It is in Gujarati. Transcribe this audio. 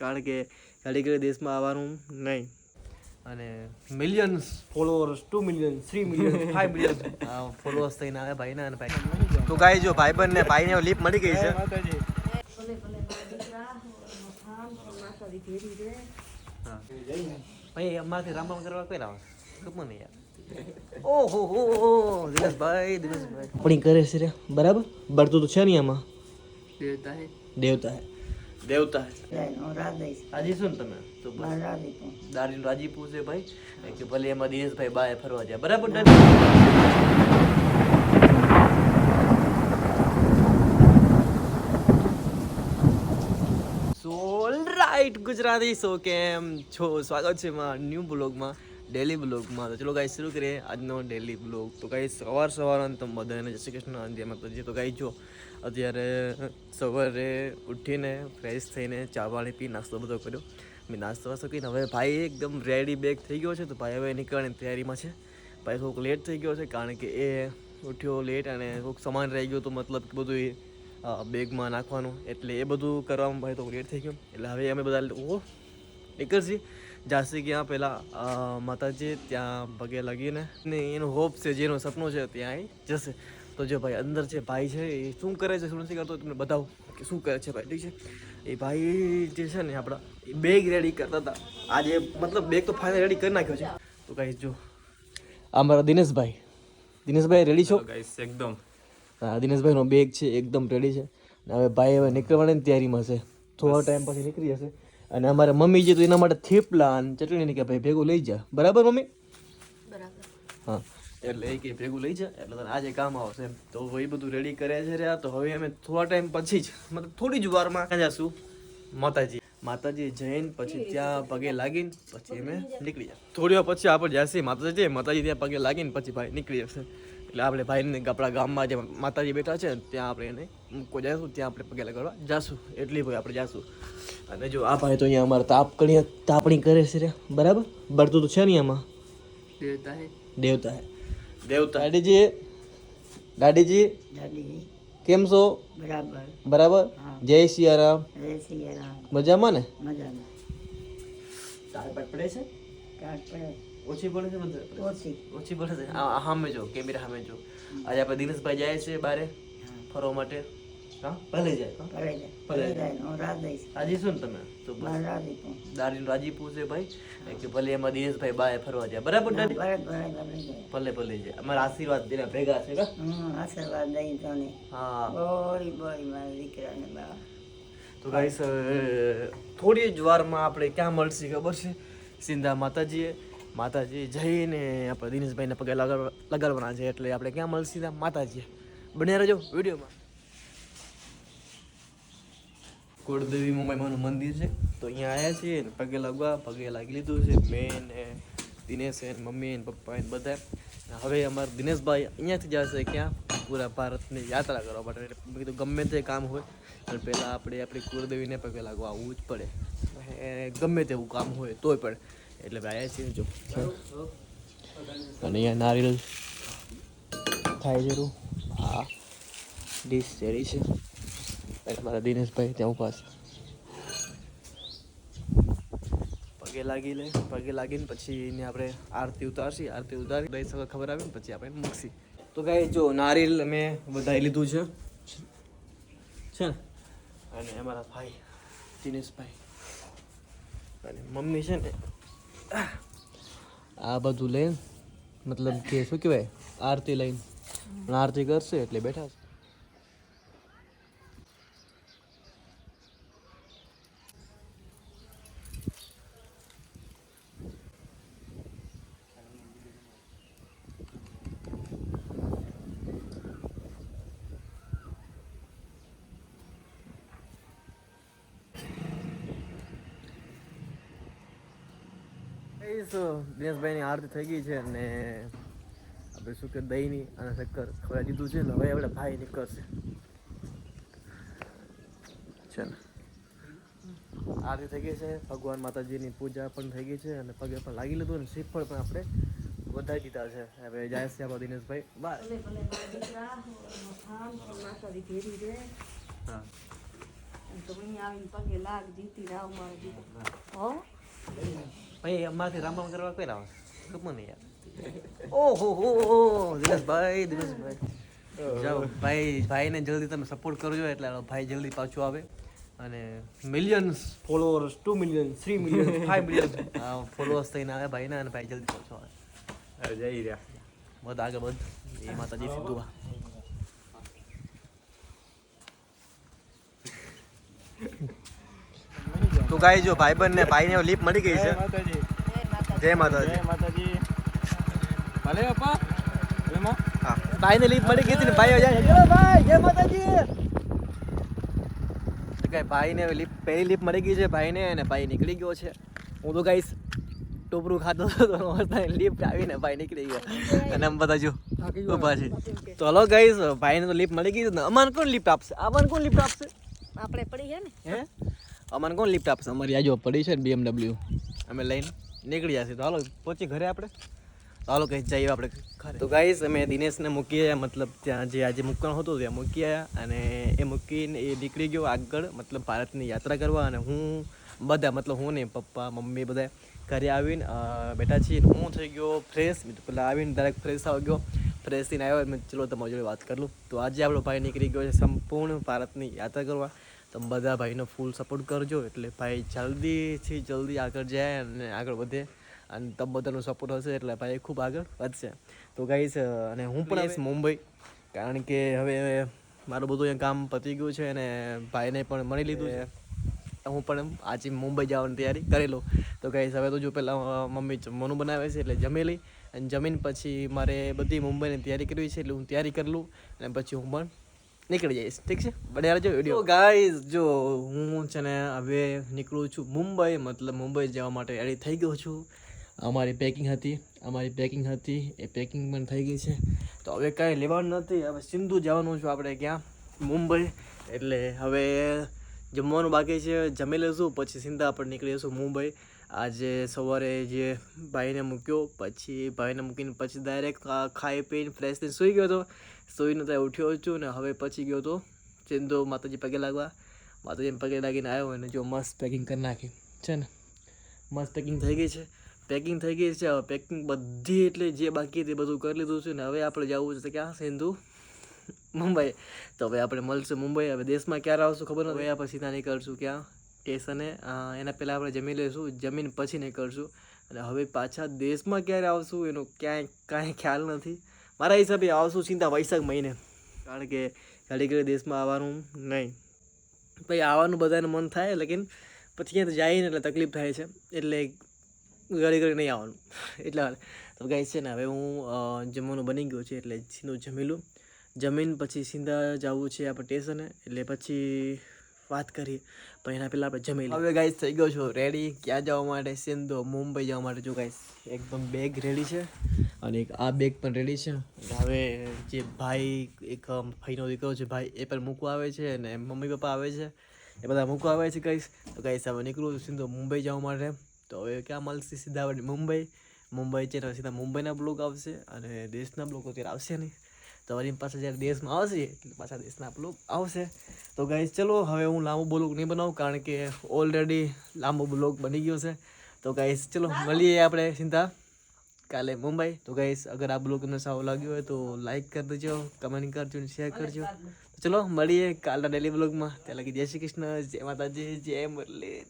કારણ કે ઘડી દેશમાં આવવાનું નહીં. અને millions followers two million three million five million followers થઈને આવે ભાઈના અને ભાઈ. તો ગાઈ જો ભાઈ ને ભાઈને લીપ મળી ગઈ છે. હા. ભાઈ અમારથી રામ રામ કરવા કઈ લાવે ખબર નહીં યાર. ઓહો હો હો દિનેશભાઈ દિનેશભાઈ. આપણી કરે છે રે. બરાબર? બળતું તો છે નહીં આમાં. દેવતા હે દેવતા હે દેવતા રાજી શું તમે? તો દારી રાજી દારીનું રાજીપુર છે ભાઈ. કે ભલે એમાં દિનેશભાઈ બાય ફરવા જાય. બરાબર સો રાઈટ ગુજરાતી સો કેમ છો? સ્વાગત છે મારા ન્યૂ બ્લોગમાં ડેલી બ્લોગમાં તો ચલો ગાઈ શરૂ કરીએ આજનો ડેલી બ્લોગ તો કાંઈ સવાર સવાર તો બધાને જય શ્રી કૃષ્ણ, અંધ્યા માતાજી. તો ગાઈ જો, અત્યારે સવારે ઉઠીને ફ્રેશ થઈને ચા પાણી પી, નાસ્તો બધો કર્યો. મેં નાસ્તો વાસ્તો કરીને હવે ભાઈ એકદમ રેડી બેગ થઈ ગયો છે. તો ભાઈ હવે નીકળવાની તૈયારીમાં છે. ભાઈ થોડુંક લેટ થઈ ગયો છે, કારણ કે એ ઉઠ્યો લેટ અને થોડુંક સામાન રહી ગયો તો મતલબ કે બધું એ બેગમાં નાખવાનું. એટલે એ બધું કરવામાં ભાઈ તો લેટ થઈ ગયો. એટલે હવે અમે બધા ઓ નીકળશી. જાસી ક્યાં પહેલાં માતાજી ત્યાં પગે લાગીને ને એનું હોપ છે જેનું સપનું છે ત્યાં જશે તો જો ભાઈ અંદર છે ભાઈ છે એ શું કરે છે શું નથી કરતો તમને બતાવું કે શું કરે છે ભાઈ ઠીક છે એ ભાઈ જે છે ને આપણા એ બેગ રેડી કરતા હતા આજે મતલબ બેગ તો ફાઇનલ રેડી કરી નાખ્યો છે તો કાંઈ જો આ મારા દિનેશભાઈ દિનેશભાઈ રેડી છો ગાઈસ એકદમ હા દિનેશભાઈનો બેગ છે એકદમ રેડી છે હવે ભાઈ હવે નીકળવાની તૈયારીમાં છે થોડા ટાઈમ પછી નીકળી જશે અને અમારે મમ્મી જે તો એના માટે થેપલા અને ચટણી કે ભાઈ ભેગું લઈ જા. બરાબર મમ્મી? બરાબર. હા. એટલે એ કે ભેગું લઈ જા એટલે તને આજે કામ આવશે એમ. તો એ બધું રેડી કરે છે રહ્યા તો હવે અમે થોડા ટાઈમ પછી જ મતલબ થોડી જ વારમાં ક્યાં જશું. માતાજી. માતાજી જઈને પછી ત્યાં પગે લાગીને પછી અમે નીકળી જાય. થોડી વાર પછી આપણે જશે માતાજી જઈએ માતાજી ત્યાં પગે લાગીને પછી ભાઈ નીકળી જશે. એટલે આપણે ભાઈને આપણા ગામમાં જે માતાજી બેઠા છે ત્યાં આપણે એને મૂકવા જઈશું ત્યાં આપણે પગેલા કરવા જઈશું એટલી ભાઈ આપણે જઈશું અને જો આ ભાઈ તો અહીંયા અમારે તાપ કરી તાપણી કરે છે રે. બરાબર? બળતું તો છે ને આમાં? દેવતા હે દેવતા. હે દેવતા દાદીજી દાદીજી દાદી કેમ છો? બરાબર. બરાબર? જય સિયારામ જય સિયારામ મજામાં ને? મજામાં. તાર પડે છે? કાટ પડે ઓછી પડે છે વધારે ઓછી. ઓછી પડે છે? સામે જો કેમેરા સામે જો. આજે આપણે દિનેશભાઈ જાય છે બારે ફરવા માટે. હા ભલે જાય ભલે જાય. શું તમે? તો રાધે દારીનું ભાઈ. કે ભલે એમાં દિનેશભાઈ બાએ ફરવા જાય. બરાબર દાદી? ભલે ભલે જાય. અમારા આશીર્વાદ ભેગા છે કા આશીર્વાદ દઈ તને. હા. બોરી બોરી મારા દીકરાને બા. તો ગાઈસ થોડી જ વારમાં આપણે ક્યાં મળશે ખબર છે? સિંધા માતાજીએ. માતાજી, જઈને આપણે દિનેશભાઈને પગે લગાડ લગાડવાના છે એટલે આપણે ક્યાં મળશે ત્યાં માતાજીએ. બને રહેજો વિડીયોમાં. કુળદેવી મુંબઈમાંનું મંદિર છે. તો અહીંયા આવ્યા છીએ ને પગે લાગવા, પગે લાગી લીધું છે. મેં ને દિનેશ ને મમ્મી ને પપ્પા ને બધા. હવે અમારા દિનેશભાઈ અહીંયાથી જશે ક્યાં? પૂરા ભારતની યાત્રા કરવા માટે. કીધું ગમે તે કામ હોય, પણ પહેલાં આપણે આપણી કુળદેવીને પગે લાગવા આવવું જ પડે. ગમે તેવું કામ હોય તોય પણ એટલે ભાઈ છીએ જો. અને અહીંયા નારિયેલ થાય જરૂર હા. ડીશ રેડી છે. મારા દિનેશભાઈ ત્યાં ઊભા છે. પગે લાગી લે પગે લાગીને પછી એને આપણે આરતી ઉતારશી. આરતી ઉતારી દઈ સવાર ખબર આવે ને પછી આપણે મૂકશી. તો કાંઈ જો નારિયેલ મેં વધારી લીધું છે. છે ને? અને અમારા ભાઈ દિનેશભાઈ. અને મમ્મી છે ને આ બધું લઈને મતલબ કે શું કહેવાય આરતી લઈને. આરતી કરશે એટલે બેઠા છે. દિનેશભાઈની આરતી થઈ ગઈ છે અને આપણે શું કે દહીંની અને શક્કર ખવડાવી દીધું છે. ને હવે આપણે ભાઈ નીકળશે. છે ને આરતી થઈ ગઈ છે. ભગવાન માતાજીની પૂજા પણ થઈ ગઈ છે અને પગે પણ લાગી લીધું અને શ્રીફળ પણ આપણે વધારી દીધા છે. હવે જાય છે આપણો દિનેશભાઈ. બાય. હા. તો અહીંયા આવીને પગે લાગ જીતી રાવ મારો. દીકરો હો. ભાઈ અમારથી રામ કરવા કોઈ આવે ખબર નહીં યાર ઓહો હો હો દિનેશભાઈ દિનેશભાઈ જાઓ ભાઈ ભાઈને જલ્દી તમે સપોર્ટ કરજો એટલે ભાઈ જલ્દી પાછું આવે અને millions followers two million three million five million followers થઈને આવે ભાઈના અને ભાઈ જલ્દી પાછો આવે જઈ રહ્યા બધ આગળ બધ એ માતાજી સીધું આ તો ગાઈ જો ભાઈબંધ ને ભાઈને લીપ મળી ગઈ છે. જય માતાજી. જય માતાજી. ભલે પપ્પા. એમાં હા. ભાઈને લીપ મળી ગઈ હતી ને ભાઈ જાય. ભાઈ જય માતાજી. તો કઈ ભાઈને લીપ પહેલી લીપ મળી ગઈ છે ભાઈને અને ભાઈ નીકળી ગયો છે. હું તો ગાઈશ ટોપરું ખાતો હતો લીફ્ટ આવીને ભાઈ નીકળી ગયો. અને આમ બધા જો ઊભા છે. તો હલો ગાઈસ ભાઈને તો લીપ મળી ગઈ છે ને અમારે કોણ લીપ આપશે? અમાન કોણ લીપ આપશે? આપણે પડી ગયા ને. હે? અમને કોણ લિફ્ટ આપશે? અમારી આજુ પડી છે ને BMW. અમે લઈને નીકળી જશે. તો હાલો પહોંચી ઘરે આપણે? તો હાલો કઈ જઈએ આપણે ઘરે. તો ગાઈસ અમે દિનેશને મૂકી આવ્યા મતલબ ત્યાં જે આજે મૂકવાનું હતું ત્યાં મૂકી આવ્યા અને એ મૂકીને એ નીકળી ગયો આગળ મતલબ ભારતની યાત્રા કરવા અને હું બધા મતલબ હું ને પપ્પા મમ્મી બધા ઘરે આવીને બેઠા છીએ હું થઈ ગયો ફ્રેશ પેલા આવીને ડાયરેક્ટ ફ્રેશ આવી ગયો. ફ્રેશ થઈને આવ્યો મેં ચલો તમારી જોડે વાત કરી લઉં. તો આજે આપણો ભાઈ નીકળી ગયો છે સંપૂર્ણ ભારતની યાત્રા કરવા. તમે બધા ભાઈનો ફૂલ સપોર્ટ કરજો. એટલે ભાઈ જલ્દીથી જલ્દી આગળ જાય અને આગળ વધે અને તમે બધાનો સપોર્ટ હશે એટલે ભાઈ ખૂબ આગળ વધશે. તો ગાઈસ અને હું પણ આવીશ મુંબઈ કારણ કે હવે મારું બધું અહીંયા કામ પતી ગયું છે અને ભાઈને પણ મળી લીધું છે. હું પણ આજે મુંબઈ જવાની તૈયારી કરી લઉં. તો ગાઈસ હવે તો જો પહેલાં મમ્મી જમવાનું બનાવે છે એટલે જમી લઈ. અને જમીન પછી મારે બધી મુંબઈની તૈયારી કરવી છે એટલે હું તૈયારી કરી લઉં અને પછી હું પણ નીકળી જઈશ ઠીક છે? બને રહેજો વીડિયો ગાઈઝ જો હું છે ને હવે નીકળું છું મુંબઈ. મતલબ મુંબઈ જવા માટે રેડી થઈ ગયો છું. અમારી પેકિંગ હતી. અમારી પેકિંગ હતી. એ પેકિંગ પણ થઈ ગઈ છે. તો હવે કાંઈ લેવાનું નથી. હવે સિંધુ જવાનું છું આપણે ક્યાં? મુંબઈ. એટલે હવે જમવાનું બાકી છે. જમી લઈશું, પછી સિંધા આપણે નીકળી જઈશું મુંબઈ. આજે સવારે જે ભાઈને મૂક્યો, પછી ભાઈને મૂકીને પછી ડાયરેક્ટ ખાઈ પીને ફ્રેશ થઈને સૂઈ ગયો હતો. સૂઈને ત્યાં ઉઠ્યો છું ને હવે પછી ગયો હતો ચિંદો માતાજી પગે લાગવા. માતાજીને પગે લાગીને આવ્યો અને જો મસ્ત પેકિંગ કરી નાખી. છે ને? મસ્ત પેકિંગ થઈ ગઈ છે. પેકિંગ થઈ ગઈ છે. હવે પેકિંગ બધી એટલે જે બાકી હતી બધું કરી લીધું છે ને હવે આપણે જવું છે. ક્યાં સિંધુ મુંબઈ. તો હવે આપણે મળશું મુંબઈ. હવે દેશમાં ક્યારે આવશું ખબર નથી. હવે આપણે સીધા નીકળશું. ક્યાં? સ્ટેશને અને એના પહેલાં આપણે જમી લઈશું, જમીન પછી નીકળશું. અને હવે પાછા દેશમાં ક્યારે આવશું, એનો ક્યાંય, કાંઈ ખ્યાલ નથી. મારા હિસાબે આવશું સીધા વૈશાખ મહિને. કારણ કે ઘડી ઘડી દેશમાં આવવાનું નહીં. પછી આવવાનું બધાને મન થાય, લેકિન પછી ક્યાં જાય એટલે તકલીફ થાય છે. એટલે ઘડી ઘડી નહીં આવવાનું. એટલે. તો ગાઈ છે ને, હવે હું જમવાનું બની ગયું છે, એટલે સીધું જમી લઉં. જમીન પછી સીધા જવું છે આપણે સ્ટેશને એટલે પછી વાત કરીએ, પણ એના પહેલાં આપણે જમી હવે ગાઈસ થઈ ગયો છો. રેડી ક્યાં જવા માટે? સિંધો, મુંબઈ જવા માટે. જો ગાઈસ એકદમ બેગ રેડી છે અને એક આ બેગ પણ રેડી છે. હવે જે ભાઈ, એક ભાઈનો દીકરો છે, ભાઈ, એ પણ મૂકવા આવે છે અને મમ્મી, પપ્પા આવે છે. એ બધા મૂકવા આવે છે કહીશ તો ગાઈસ હવે નીકળું સીધો, મુંબઈ જવા માટે. તો હવે ક્યાં મળશે? સીધા મુંબઈ. મુંબઈ છે સીધા મુંબઈના બ્લોગ આવશે અને દેશના બ્લોગ અત્યારે આવશે નહીં. તો વળી પાછા જ્યારે દેશમાં આવશે પાછા દેશના બ્લોગ આવશે. તો ગાઈસ ચલો, હવે હું લાંબો બ્લોગ નહીં બનાવું, કારણ કે ઓલરેડી લાંબો બ્લોગ બની ગયો છે. તો ગાઈસ ચલો, મળીએ આપણે સીધા કાલે મુંબઈ. તો ગાઈસ અગર આ બ્લોગ તમને સારો લાગ્યો હોય તો લાઈક કરી દેજો કમેન્ટ કરજો અને શેર કરજો. તો ચલો, મળીએ કાલના ડેલી બ્લોગમાં. ત્યાં લગી જય શ્રી કૃષ્ણ, જય માતાજી, જય મુરલી